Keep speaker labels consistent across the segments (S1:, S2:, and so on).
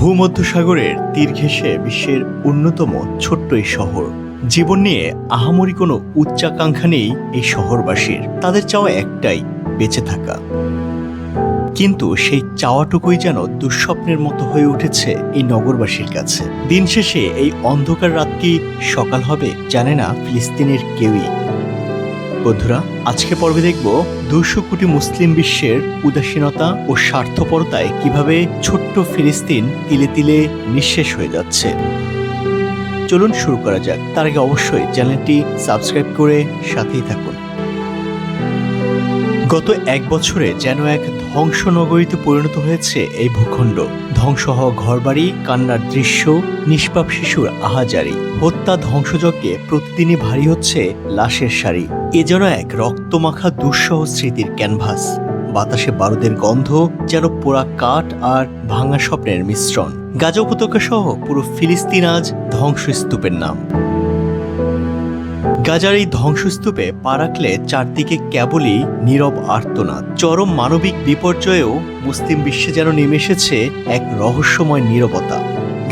S1: ভূমধ্যসাগরের তীর ঘেঁষে বিশ্বের অন্যতম ছোট্ট এই শহর। জীবন নিয়ে আহামরি কোনো উচ্চাকাঙ্ক্ষা নেই এই শহরবাসীর। তাদের চাওয়া একটাই, বেঁচে থাকা। কিন্তু সেই চাওয়াটুকুই যেন দুঃস্বপ্নের মতো হয়ে উঠেছে এই নগরবাসীর কাছে। দিন শেষে এই অন্ধকার রাত কি সকাল হবে জানে না ফিলিস্তিনের কেউই। বন্ধুরা আজকে পর্বে দেখব দুশো কোটি মুসলিম বিশ্বের উদাসীনতা ও স্বার্থপরতায় কীভাবে ছোট্ট ফিলিস্তিন তিলে তিলে নিঃশেষ হয়ে যাচ্ছে। চলুন শুরু করা যাক। তার আগে অবশ্যই চ্যানেলটি সাবস্ক্রাইব করে সাথেই থাকুন। গত এক বছরে যেন এক ধ্বংস নগরীতে পরিণত হয়েছে এই ভূখণ্ড। ধ্বংস হওয়া ঘরবাড়ি, কান্নার দৃশ্য, নিষ্পাপ শিশুর আহাজারি। হত্যা ধ্বংসযজ্ঞে প্রতিদিনই ভারী হচ্ছে লাশের সারি। এ যেন এক রক্তমাখা দুঃসহ স্মৃতির ক্যানভাস। বাতাসে বারুদের গন্ধ, যেন পোড়া কাঠ আর ভাঙা স্বপ্নের মিশ্রণ। গাজা উপত্যকা সহ পুরো ফিলিস্তিন আজ ধ্বংসস্তূপের নাম। গাজার এই ধ্বংসস্তূপে পা রাখলে চারদিকে কেবলই নীরব আর্তনাদ। চরম মানবিক বিপর্যয়েও মুসলিম বিশ্বে যেন নেমে এসেছে এক রহস্যময় নীরবতা।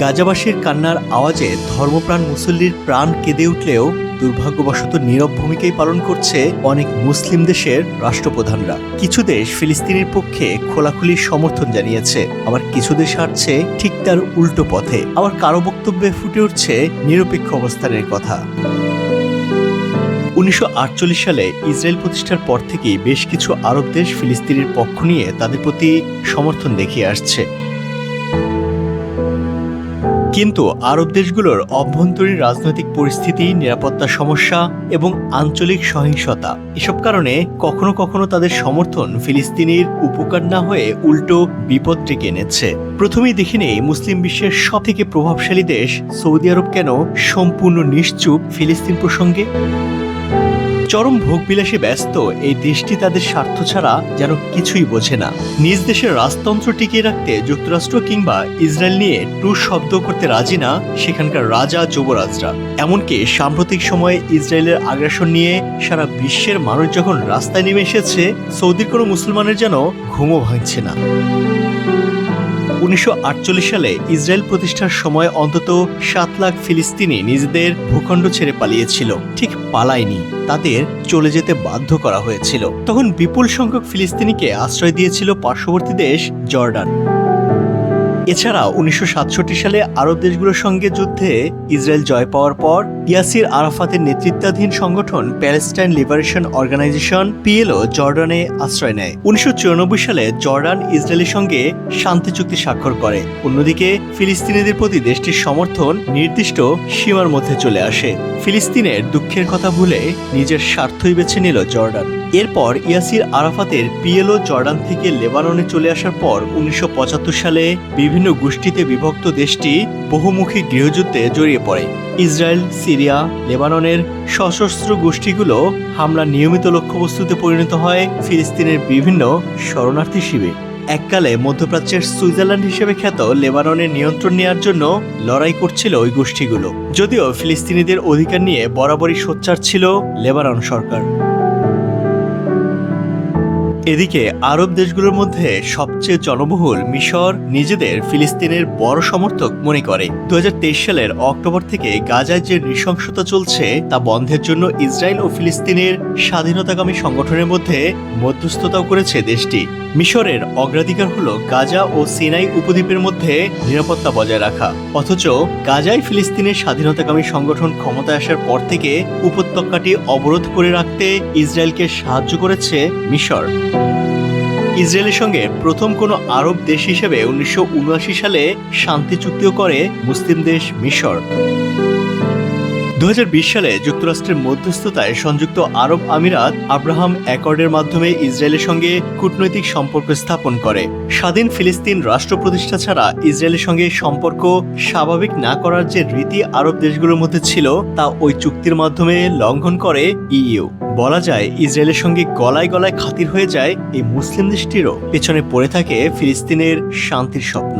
S1: গাজাবাসীর কান্নার আওয়াজে ধর্মপ্রাণ মুসল্লির প্রাণ কেঁদে উঠলেও দুর্ভাগ্যবশত নীরব ভূমিকাই পালন করছে অনেক মুসলিম দেশের রাষ্ট্রপ্রধানরা। কিছু দেশ ফিলিস্তিনের পক্ষে খোলাখুলি সমর্থন জানিয়েছে, আবার কিছু দেশ হাঁটছে ঠিক তার উল্টো পথে। আবার কারও বক্তব্যে ফুটে উঠছে নিরপেক্ষ অবস্থানের কথা। উনিশশো আটচল্লিশ সালে ইসরায়েল প্রতিষ্ঠার পর থেকেই বেশ কিছু আরব দেশ ফিলিস্তিনের পক্ষ নিয়ে তাদের প্রতি সমর্থন দেখিয়ে আসছে। কিন্তু আরব দেশগুলোর অভ্যন্তরীণ রাজনৈতিক পরিস্থিতি, নিরাপত্তা সমস্যা এবং আঞ্চলিক সহিংসতা, এসব কারণে কখনো কখনো তাদের সমর্থন ফিলিস্তিনির উপকার না হয়ে উল্টো বিপদ ডেকে এনেছে। প্রথমেই দেখে নেই মুসলিম বিশ্বের সব থেকে প্রভাবশালী দেশ সৌদি আরব কেন সম্পূর্ণ নিশ্চুপ ফিলিস্তিন প্রসঙ্গে? চরম ভোগবিলাসে ব্যস্ত এই দেশটি তাদের স্বার্থ ছাড়া যেন কিছুই বোঝে না। নিজ দেশের রাজতন্ত্র টিকিয়ে রাখতে যুক্তরাষ্ট্র কিংবা ইসরায়েল নিয়ে টু শব্দ করতে রাজি না সেখানকার রাজা যুবরাজরা। এমনকি সাম্প্রতিক সময়ে ইসরায়েলের আগ্রাসন নিয়ে সারা বিশ্বের মানুষ যখন রাস্তায় নেমে এসেছে, সৌদির কোনো মুসলমানের যেন ঘুমও ভাঙছে না। উনিশশো আটচল্লিশ সালে ইসরায়েল প্রতিষ্ঠার সময় অন্তত সাত লাখ ফিলিস্তিনি নিজেদের ভূখণ্ড ছেড়ে পালিয়েছিল। ঠিক পালায়নি। তাদের চলে যেতে বাধ্য করা হয়েছিল। তখন বিপুল সংখ্যক ফিলিস্তিনিকে আশ্রয় দিয়েছিল পার্শ্ববর্তী দেশ জর্ডান। এছাড়া উনিশশো সাতষট্টি সালে আরব দেশগুলোর সঙ্গে যুদ্ধে ইসরায়েল জয় পাওয়ার পর ইয়াসির আরাফাতের নেতৃত্বাধীন সংগঠন প্যালেস্টাইন লিবারেশন অর্গানাইজেশন পিএলও জর্ডানে আশ্রয় নেয়। উনিশশো চুরানব্বই সালে জর্ডান ইসরায়েলের সঙ্গে শান্তি চুক্তি স্বাক্ষর করে। অন্যদিকে ফিলিস্তিনিদের প্রতি দেশটির সমর্থন নির্দিষ্ট সীমার মধ্যে চলে আসে। ফিলিস্তিনের দুঃখের কথা ভুলে নিজের স্বার্থই বেছে নিল জর্ডান। এরপর ইয়াসির আরাফাতের পিএলও জর্ডান থেকে লেবাননে চলে আসার পর উনিশশো পঁচাত্তর সালে বিভিন্ন গোষ্ঠীতে বিভক্ত দেশটি বহুমুখী গৃহযুদ্ধে জড়িয়ে পড়ে। ইসরায়েল, সিরিয়া, লেবাননের সশস্ত্র গোষ্ঠীগুলো হামলার নিয়মিত লক্ষ্যবস্তুতে পরিণত হয় ফিলিস্তিনের বিভিন্ন শরণার্থী শিবির। এককালে মধ্যপ্রাচ্যের সুইজারল্যান্ড হিসেবে খ্যাত লেবাননের নিয়ন্ত্রণ নেওয়ার জন্য লড়াই করছিল ওই গোষ্ঠীগুলো। যদিও ফিলিস্তিনিদের অধিকার নিয়ে বরাবরই সোচ্চার ছিল লেবানন সরকার। এদিকে আরব দেশগুলোর মধ্যে সবচেয়ে জনবহুল মিশর নিজেদের ফিলিস্তিনের বড় সমর্থক মনে করে। দুহাজার তেইশ সালের অক্টোবর থেকে গাজায় যে নৃশংসতা চলছে, তা বন্ধের জন্য ইসরায়েল ও ফিলিস্তিনের স্বাধীনতাকামী সংগঠনের মধ্যে মধ্যস্থতাও করেছে দেশটি। মিশরের অগ্রাধিকার হল গাজা ও সিনাই উপদ্বীপের মধ্যে নিরাপত্তা বজায় রাখা। অথচ গাজায় ফিলিস্তিনের স্বাধীনতাকামী সংগঠন ক্ষমতায় আসার পর থেকে উপত্যকাটি অবরোধ করে রাখতে ইসরায়েলকে সাহায্য করেছে মিশর। ইসরায়েলের সঙ্গে প্রথম কোনো আরব দেশ হিসেবে উনিশশো উনআশি সালে শান্তি চুক্তিও করে মুসলিম দেশ মিশর। দু হাজার বিশ সালে যুক্তরাষ্ট্রের মধ্যস্থতায় সংযুক্ত আরব আমিরাত আব্রাহাম অ্যাকর্ডের মাধ্যমে ইসরায়েলের সঙ্গে কূটনৈতিক সম্পর্ক স্থাপন করে। স্বাধীন ফিলিস্তিন রাষ্ট্র প্রতিষ্ঠা ছাড়া ইসরায়েলের সঙ্গে সম্পর্ক স্বাভাবিক না করার যে রীতি আরব দেশগুলোর মধ্যে ছিল, তা ওই চুক্তির মাধ্যমে লঙ্ঘন করে ইইউ। বলা যায়, ইসরায়েলের সঙ্গে গলায় গলায় খাতির হয়ে যায় এই মুসলিম দেশটিরও পেছনে পড়ে থাকে ফিলিস্তিনের শান্তির স্বপ্ন।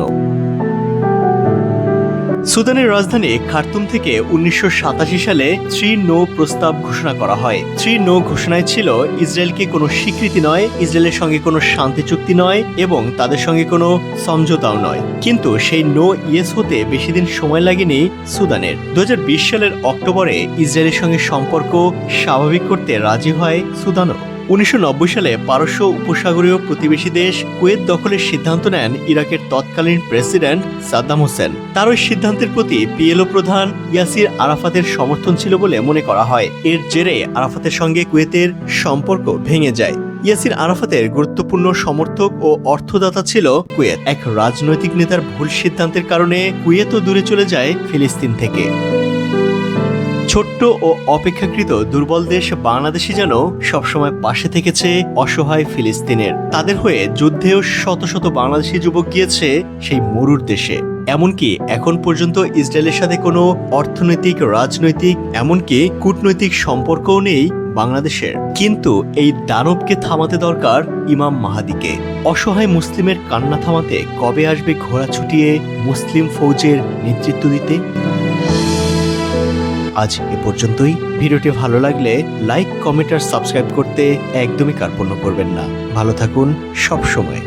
S1: সুদানের রাজধানী খার্তুম থেকে উনিশশো সাতাশি সালে থ্রি নো প্রস্তাব ঘোষণা করা হয়। থ্রি নো ঘোষণায় ছিল, ইসরায়েলকে কোনো স্বীকৃতি নয়, ইসরায়েলের সঙ্গে কোনো শান্তি চুক্তি নয় এবং তাদের সঙ্গে কোনো সমঝোতাও নয়। কিন্তু সেই নো ইয়েস হতে বেশি দিন সময় লাগেনি সুদানের। দু হাজার বিশ সালের অক্টোবরে ইসরায়েলের সঙ্গে সম্পর্ক স্বাভাবিক করতে রাজি হয় সুদানও। উনিশশো নব্বই সালে পারস্য উপসাগরীয় প্রতিবেশী দেশ কুয়েত দখলের সিদ্ধান্ত নেন ইরাকের তৎকালীন প্রেসিডেন্ট সাদ্দাম হোসেন। তার ওই সিদ্ধান্তের প্রতি পিএলও প্রধান ইয়াসির আরাফাতের সমর্থন ছিল বলে মনে করা হয়। এর জেরে আরাফাতের সঙ্গে কুয়েতের সম্পর্ক ভেঙে যায়। ইয়াসির আরাফাতের গুরুত্বপূর্ণ সমর্থক ও অর্থদাতা ছিল কুয়েত। এক রাজনৈতিক নেতার ভুল সিদ্ধান্তের কারণে কুয়েতও দূরে চলে যায় ফিলিস্তিন থেকে। ছোট্ট ও অপেক্ষাকৃত দুর্বল দেশ বাংলাদেশই যেন সবসময় পাশে থেকেছে অসহায় ফিলিস্তিনের। তাদের হয়ে যুদ্ধেও শত শত বাংলাদেশি যুবক গিয়েছে সেই মরুর দেশে। এমনকি এখন পর্যন্ত ইসরায়েলের সাথে কোনো অর্থনৈতিক, রাজনৈতিক, এমনকি কূটনৈতিক সম্পর্কও নেই বাংলাদেশের। কিন্তু এই দানবকে থামাতে দরকার ইমাম মাহাদিকে। অসহায় মুসলিমের কান্না থামাতে কবে আসবে ঘোড়া ছুটিয়ে মুসলিম ফৌজের নেতৃত্ব দিতে? আজ এ পর্যন্তই। ভিডিওটি ভালো লাগলে লাইক, কমেন্ট আর সাবস্ক্রাইব করতে একদমই কার্পণ্য করবেন না। ভালো থাকুন সব সময়